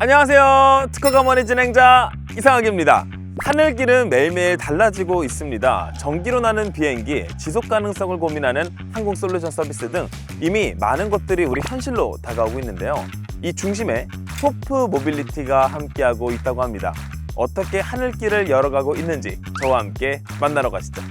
안녕하세요. 특허가 머니 진행자 이상학입니다. 하늘길은 매일매일 달라지고 있습니다. 전기로 나는 비행기, 지속 가능성을 고민하는 항공 솔루션 서비스 등 이미 많은 것들이 우리 현실로 다가오고 있는데요. 이 중심에 토프 모빌리티가 함께하고 있다고 합니다. 어떻게 하늘길을 열어가고 있는지 저와 함께 만나러 가시죠.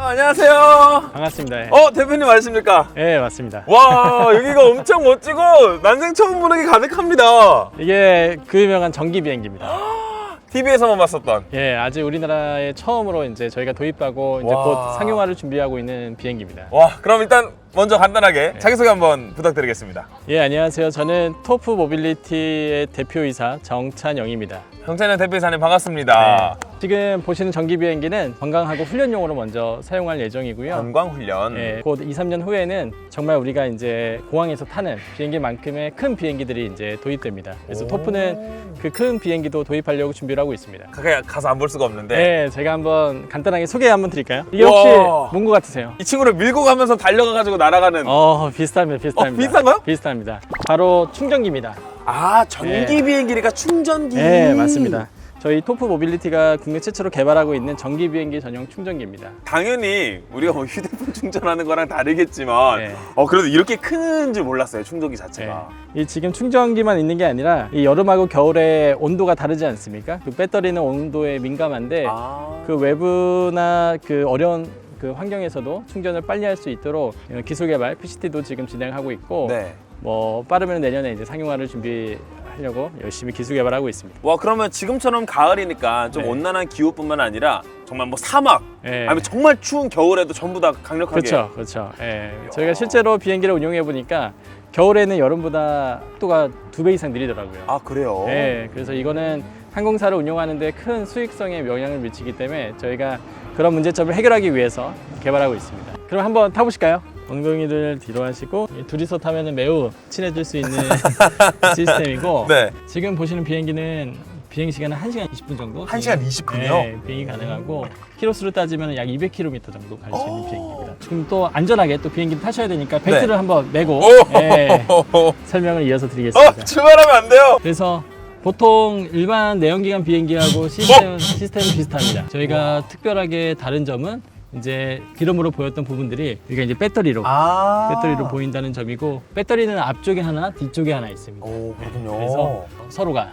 아, 안녕하세요. 반갑습니다. 예. 어, 대표님 안녕하십니까? 예, 맞습니다. 와 여기가 엄청 멋지고 난생 처음 보는 게 가득합니다 이게 그 유명한 전기 비행기입니다. TV에서만 봤었던 예, 아직 우리나라에 처음으로 이제 저희가 도입하고 이제 와. 곧 상용화를 준비하고 있는 비행기입니다. 와 그럼 일단 먼저 간단하게 자기소개 한번 부탁드리겠습니다 예, 안녕하세요. 저는 토프 모빌리티의 대표이사 정찬영입니다. 경찰년 대표이사님 반갑습니다 네. 지금 보시는 전기 비행기는 관광하고 훈련용으로 먼저 사용할 예정이고요. 관광 훈련 예, 곧 2, 3년 후에는 정말 우리가 이제 공항에서 타는 비행기만큼의 큰 비행기들이 이제 도입됩니다. 그래서 오. 토프는 그 큰 비행기도 도입하려고 준비를 하고 있습니다. 가까이 가서 안 볼 수가 없는데 네, 제가 한번 간단하게 소개 한번 드릴까요? 이게 혹시 우와. 뭔 것 같으세요? 이 친구를 밀고 가면서 달려가가지고 날아가는 어, 비슷합니다, 비슷합니다. 어, 비슷한가요? 비슷합니다. 바로 충전기입니다. 아 전기 비행기니까 충전기 네, 맞습니다. 저희 토프 모빌리티가 국내 최초로 개발하고 있는 전기 비행기 전용 충전기입니다. 당연히 우리가 뭐 휴대폰 충전하는 거랑 다르겠지만 네. 어 그래도 이렇게 큰 줄 몰랐어요 충전기 네. 자체가 이 지금 충전기만 있는 게 아니라 이 여름하고 겨울에 온도가 다르지 않습니까? 그 배터리는 온도에 민감한데 아. 그 외부나 그 어려운 그 환경에서도 충전을 빨리 할 수 있도록 기술 개발 PCT도 지금 진행하고 있고 네. 뭐 빠르면 내년에 이제 상용화를 준비 하려고 열심히 기술 개발하고 있습니다. 와 그러면 지금처럼 가을이니까 좀 네. 온난한 기후뿐만 아니라 정말 뭐 사막 예. 아니면 정말 추운 겨울에도 전부 다 강력하게 그렇죠, 그렇죠. 예. 저희가 실제로 비행기를 운용해 보니까 겨울에는 여름보다 속도가 두 배 이상 느리더라고요. 아 그래요? 예, 그래서 이거는 항공사를 운용하는데 큰 수익성에 영향을 미치기 때문에 저희가 그런 문제점을 해결하기 위해서 개발하고 있습니다. 그럼 한번 타보실까요? 엉덩이를 뒤로 하시고 이 둘이서 타면 매우 친해질 수 있는 시스템이고 네. 지금 보시는 비행기는 비행 시간은 1시간 20분 정도. 1시간 20분이요? 네, 비행이 가능하고 키로수로 따지면 약 200km 정도 갈 수 있는 오. 비행기입니다. 지금 또 안전하게 또 비행기를 타셔야 되니까 벨트를 한번 매고 네. 설명을 이어서 드리겠습니다. 어, 출발하면 안 돼요. 그래서 보통 일반 내연기관 비행기하고 시스템, 시스템은 비슷합니다. 저희가 특별하게 다른 점은 이제 기름으로 보였던 부분들이 우리가 이제 배터리로 아. 배터리로 보인다는 점이고 배터리는 앞쪽에 하나, 뒤쪽에 하나 있습니다. 오, 그렇군요. 그래서 서로가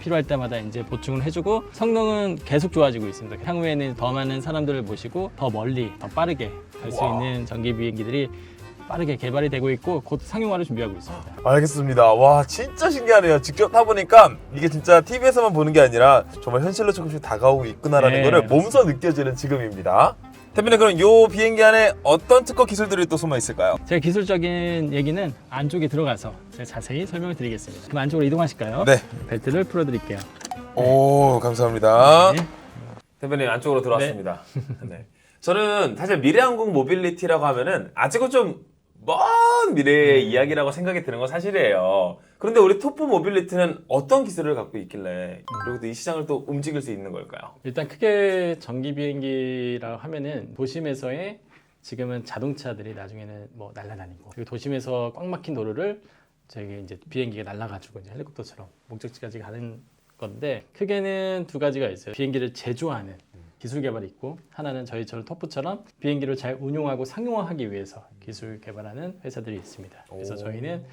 필요할 때마다 이제 보충을 해주고 성능은 계속 좋아지고 있습니다. 향후에는 더 많은 사람들을 모시고 더 멀리, 더 빠르게 갈 수 와. 있는 전기 비행기들이 빠르게 개발이 되고 있고 곧 상용화를 준비하고 있습니다. 알겠습니다. 와, 진짜 신기하네요. 직접 타보니까 이게 진짜 TV에서만 보는 게 아니라 정말 현실로 조금씩 다가오고 있구나라는 네, 거를. 몸소 느껴지는 지금입니다. 대표님, 그럼 요 비행기 안에 어떤 특허 기술들이 또 숨어 있을까요? 제가 기술적인 얘기는 안쪽에 들어가서 제가 자세히 설명을 드리겠습니다. 그럼 안쪽으로 이동하실까요? 네. 벨트를 풀어드릴게요. 오, 감사합니다. 네. 대표님 안쪽으로 들어왔습니다. 네. 저는 사실 미래항공 모빌리티라고 하면은 아직은 좀 먼 미래의 이야기라고 생각이 드는 건 사실이에요. 그런데 우리 토프 모빌리티는 어떤 기술을 갖고 있길래 그리고 또 이 시장을 또 움직일 수 있는 걸까요? 일단 크게 전기 비행기라고 하면은 도심에서의 지금은 자동차들이 나중에는 뭐 날아다니고 그리고 도심에서 꽉 막힌 도로를 저기 이제 비행기가 날아가지고 이제 헬리콥터처럼 목적지까지 가는 건데 크게는 두 가지가 있어요. 비행기를 제조하는 기술 개발이 있고 하나는 저희처럼 토프처럼 비행기를 잘 운용하고 상용화하기 위해서 기술 개발하는 회사들이 있습니다. 그래서 오. 저희는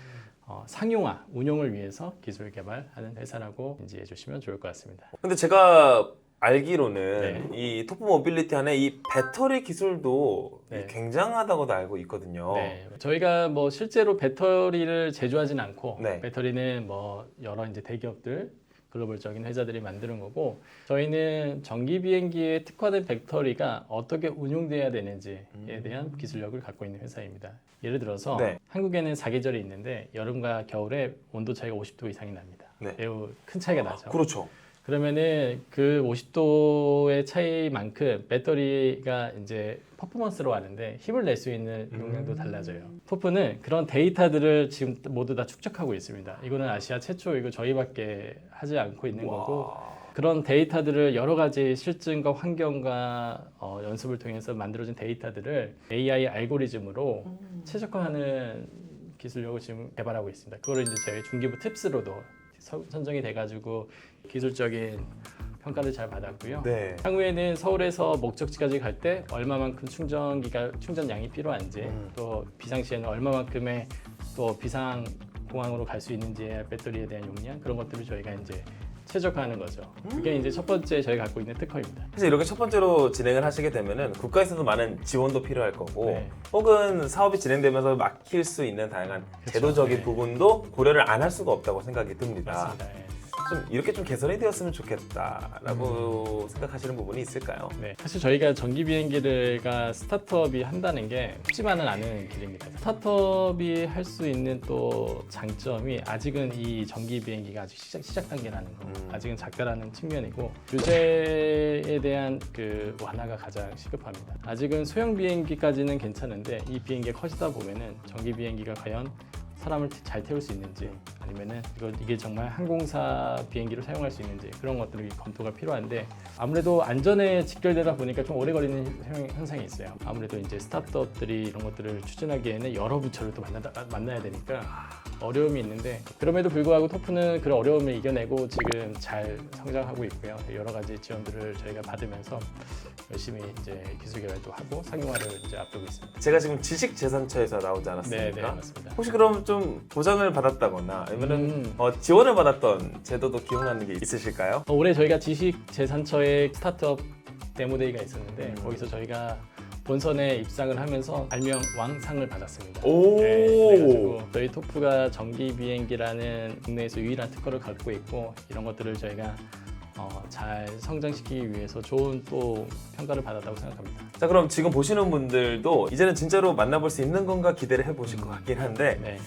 어, 상용화, 운용을 위해서 기술 개발하는 회사라고 인지해 주시면 좋을 것 같습니다. 근데 제가 알기로는 네. 이 토프 모빌리티 안에 이 배터리 기술도 네. 굉장하다고도 알고 있거든요. 네, 저희가 뭐 실제로 배터리를 제조하진 않고 네. 배터리는 뭐 여러 이제 대기업들 글로벌적인 회사들이 만드는 거고 저희는 전기 비행기에 특화된 배터리가 어떻게 운용돼야 되는지에 대한 기술력을 갖고 있는 회사입니다. 예를 들어서 음. 네. 한국에는 사계절이 있는데 여름과 겨울에 온도 차이가 50도 이상이 납니다. 네. 매우 큰 차이가 나죠. 그렇죠. 그러면은 그 50도의 차이만큼 배터리가 이제 퍼포먼스로 하는데 힘을 낼 수 있는 용량도 달라져요. 토프는 그런 데이터들을 지금 모두 다 축적하고 있습니다. 이거는 아시아 최초이고 저희밖에 하지 않고 있는 거고 와. 그런 데이터들을 여러 가지 실증과 환경과 어, 연습을 통해서 만들어진 데이터들을 AI 알고리즘으로 최적화하는 기술력을 지금 개발하고 있습니다. 그거를 이제 저희 중기부 팁스로도 서- 선정이 돼가지고 기술적인 평가를 잘 받았고요. 네. 향후에는 서울에서 목적지까지 갈 때 얼마만큼 충전기가 충전량이 필요한지 음. 또 비상시에는 얼마만큼의 또 비상 공항으로 갈 수 있는지 배터리에 대한 용량 그런 것들을 저희가 이제 최적화하는 거죠. 그게 이제 첫 번째 저희 가 갖고 있는 특허입니다. 사실 이렇게 첫 번째로 진행을 하시게 되면은 국가에서도 많은 지원도 필요할 거고 네. 혹은 사업이 진행되면서 막힐 수 있는 다양한 그쵸. 제도적인 네. 부분도 고려를 안 할 수가 없다고 생각이 듭니다. 맞습니다. 예. 좀 이렇게 좀 개선이 되었으면 좋겠다라고 생각하시는 부분이 있을까요? 네, 사실 저희가 전기 비행기를가 스타트업이 한다는 게 쉽지만은 않은 길입니다. 스타트업이 할 수 있는 또 장점이 아직은 이 전기 비행기가 아직 시작, 시작 단계라는 거, 음. 아직은 작다라는 측면이고 규제에 대한 그 완화가 가장 시급합니다. 아직은 소형 비행기까지는 괜찮은데 이 비행기가 커지다 보면은 전기 비행기가 과연 사람을 잘 태울 수 있는지 아니면은 이거 이게 정말 항공사 비행기로 사용할 수 있는지 그런 것들이 검토가 필요한데 아무래도 안전에 직결되다 보니까 좀 오래 걸리는 현- 현상이 있어요. 아무래도 이제 스타트업들이 이런 것들을 추진하기에는 여러 부처를 또 만나다, 만나야 되니까 어려움이 있는데 그럼에도 불구하고 토프는 그런 어려움을 이겨내고 지금 잘 성장하고 있고요. 여러 가지 지원들을 저희가 받으면서 열심히 이제 기술 개발도 하고 상용화를 이제 앞두고 있습니다. 제가 지금 지식 재산처에서 나오지 네, 않았습니까? 네, 맞습니다. 혹시 그럼 좀 보장을 받았다거나 아니면은 음. 어, 지원을 받았던 제도도 기억나는 게 있으실까요? 어, 올해 저희가 지식 재산처의 스타트업 데모데이가 있었는데 음. 거기서 저희가 본선에 입상을 하면서 발명 왕상을 받았습니다. 오. 네, 그래가지고 저희 토프가 전기 비행기라는 국내에서 유일한 특허를 갖고 있고 이런 것들을 저희가 어, 잘 성장시키기 위해서 좋은 또 평가를 받았다고 생각합니다. 자 그럼 지금 보시는 분들도 이제는 진짜로 만나볼 수 있는 건가 기대를 해보실 것 같긴 한데 네,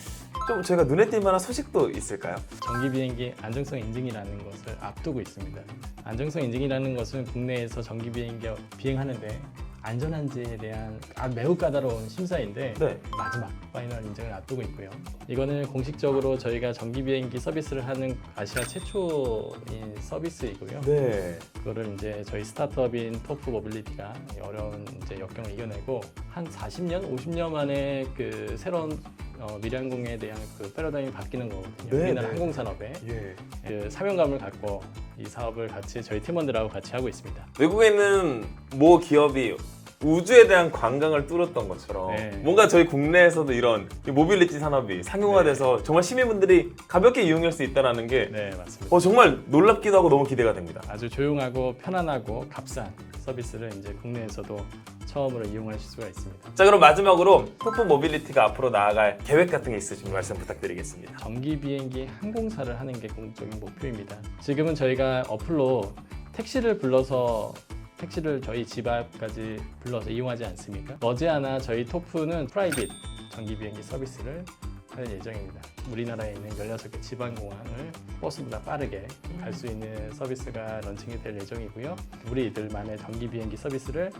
좀 저희가 눈에 띌 만한 소식도 있을까요? 전기 비행기 안정성 인증이라는 것을 앞두고 있습니다. 안정성 인증이라는 것은 국내에서 전기 비행기 비행하는데 안전한지에 대한 아, 매우 까다로운 심사인데 네. 마지막 파이널 인증을 앞두고 있고요. 이거는 공식적으로 저희가 전기 비행기 서비스를 하는 아시아 최초인 서비스이고요. 네. 그거를 이제 저희 스타트업인 토프 모빌리티가 이 어려운 이제 역경을 이겨내고 한 40년, 50년 만에 그 새로운 어, 미래항공에 대한 그 패러다임이 바뀌는 거거든요. 네, 우리나라 네. 항공산업에 예. 그 사명감을 갖고 이 사업을 같이 저희 팀원들하고 같이 하고 있습니다. 외국에 있는 모 기업이 우주에 대한 관광을 뚫었던 것처럼 네. 뭔가 저희 국내에서도 이런 이 모빌리티 산업이 상용화돼서 정말 시민분들이 가볍게 이용할 수 있다는 게 네, 맞습니다. 어, 정말 놀랍기도 하고 너무 기대가 됩니다. 아주 조용하고 편안하고 값싼 서비스를 이제 국내에서도 처음으로 이용하실 수가 있습니다. 자 그럼 마지막으로 토프 모빌리티가 앞으로 나아갈 계획 같은 게 있으시면 말씀 부탁드리겠습니다. 전기 비행기 항공사를 하는 게 공적인 목표입니다. 지금은 저희가 어플로 택시를 불러서 택시를 저희 집 앞까지 불러서 이용하지 않습니까? 머지않아 저희 토프는 프라이빗 전기 비행기 서비스를 할 예정입니다. 우리나라에 있는 16개 지방 공항을 버스보다 빠르게 갈 수 있는 서비스가 런칭이 될 예정이고요. 우리들만의 전기 비행기 서비스를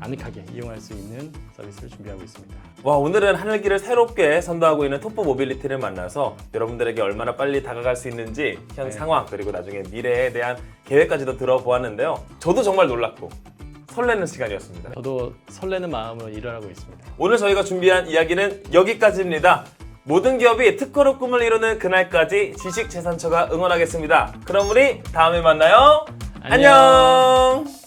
아늑하게 이용할 수 있는 서비스를 준비하고 있습니다. 와 오늘은 하늘길을 새롭게 선도하고 있는 토프 모빌리티를 만나서 여러분들에게 얼마나 빨리 다가갈 수 있는지 현 네. 상황 그리고 나중에 미래에 대한 계획까지도 들어보았는데요. 저도 정말 놀랐고 설레는 시간이었습니다. 저도 설레는 마음으로 일을 하고 있습니다. 오늘 저희가 준비한 이야기는 여기까지입니다. 모든 기업이 특허로 꿈을 이루는 그날까지 지식재산처가 응원하겠습니다. 그럼 우리 다음에 만나요. 안녕. 안녕.